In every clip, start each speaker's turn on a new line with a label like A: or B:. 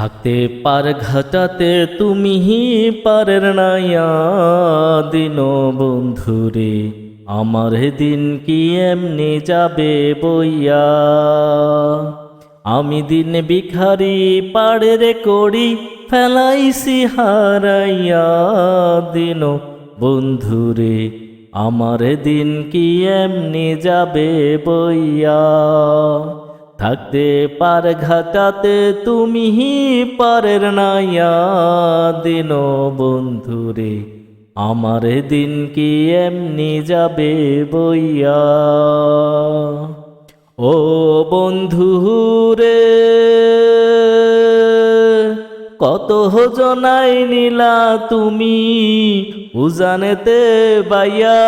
A: থাকতে পার ঘাটাতে তুমি পারের নাইয়া দিন বন্ধুরে, আমার দিন কি এমনি যাবে বইয়া? আমি দিন ভিখারি পাড়ের করি ফেলাইছি হারাইয়া দিন বন্ধুরে, আমার দিন কি এমনি যাবে বইয়া? থাকতে পার ঘাটাতে তুমি পারের নাইয়া। দিন বন্ধুরে আমার দিন কি এমনি যাবে বইয়া? ও বন্ধু রে কত জনাই নিলা তুমি উজানেতে বাইয়া।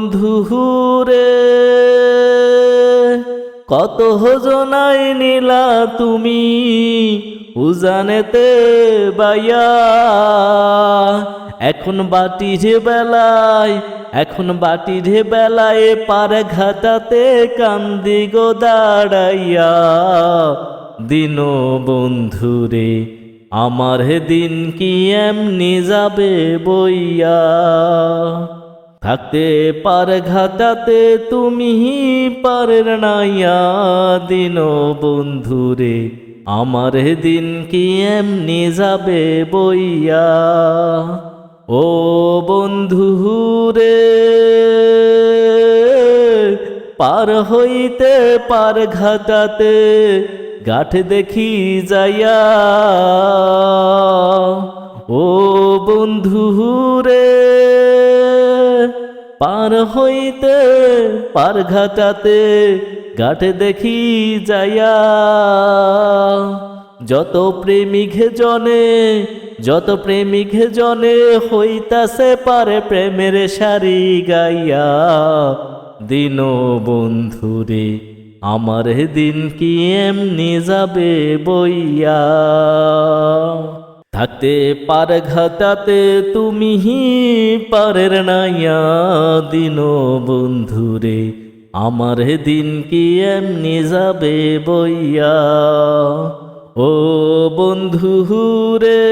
A: বন্ধু রে। কত জনাই নিলা তুমি উজানেতে বাইয়া। এখন বাটি যে বেলায়, এখন বাটি রে বেলায় পার ঘাটাতে কান্দি গো দাঁড়াইয়া। দিন বন্ধুরে আমার দিন কি এমনি যাবে বইয়া? থাকতে পার ঘাটাতে তুমি পারের নাইয়া দিন বন্ধুরে, আমার দিন কি এমনি যাবে বইয়া? ও বন্ধু রে পার হইতে পার ঘাটাতে গাঠ দেখি যাইয়া। ও বন্ধু পার হইতে, পার ঘাটাতে গাঠ দেখি যাইয়া। যত প্রেমিক জনে, যত প্রেমিক জনে হইতাছে পারে প্রেমের সারি গাইয়া। দিন বন্ধুরে, আমার দিন কি এমনি যাবে বইয়া? থাকতে পার ঘাটাতে তুমি পারের নাইয়া দিন বন্ধুরে, আমার দিন কি এমনি যাবে বইয়া? ও বন্ধু রে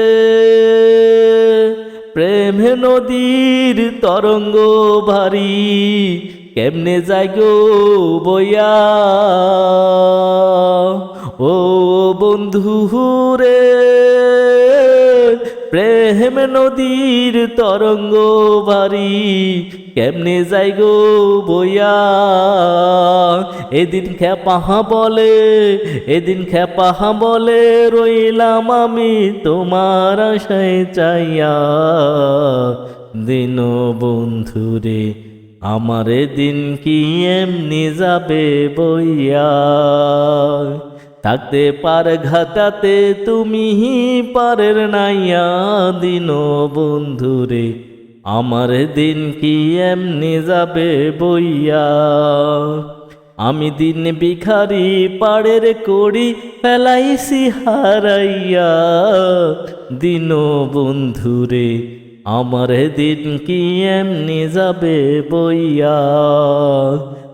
A: প্রেম নদীর তরঙ্গ ভারী, কেমনে যাই গো বইয়া? ও বন্ধু রে প্রেম নদীর তরঙ্গ বাড়ি, কেমনে যাই গো বইয়া? এদিন খেপাহা বলে এদিন খেপাহা বলে রইলাম আমি তোমার আশায় চাইয়া। দিন বন্ধুরে আমার দিন কি এমনি যাবে বইয়া? থাকতে পার ঘাটাতে তুমি পারের নাইয়া দিন বন্ধুরে আমার দিন কি এমনি যাবে বইয়া? আমি দিন বিখারি পাড়ের করি ফেলাইছি হারাইয়া। দিন বন্ধুরে আমার দিন কি এমনি যাবে বইয়া?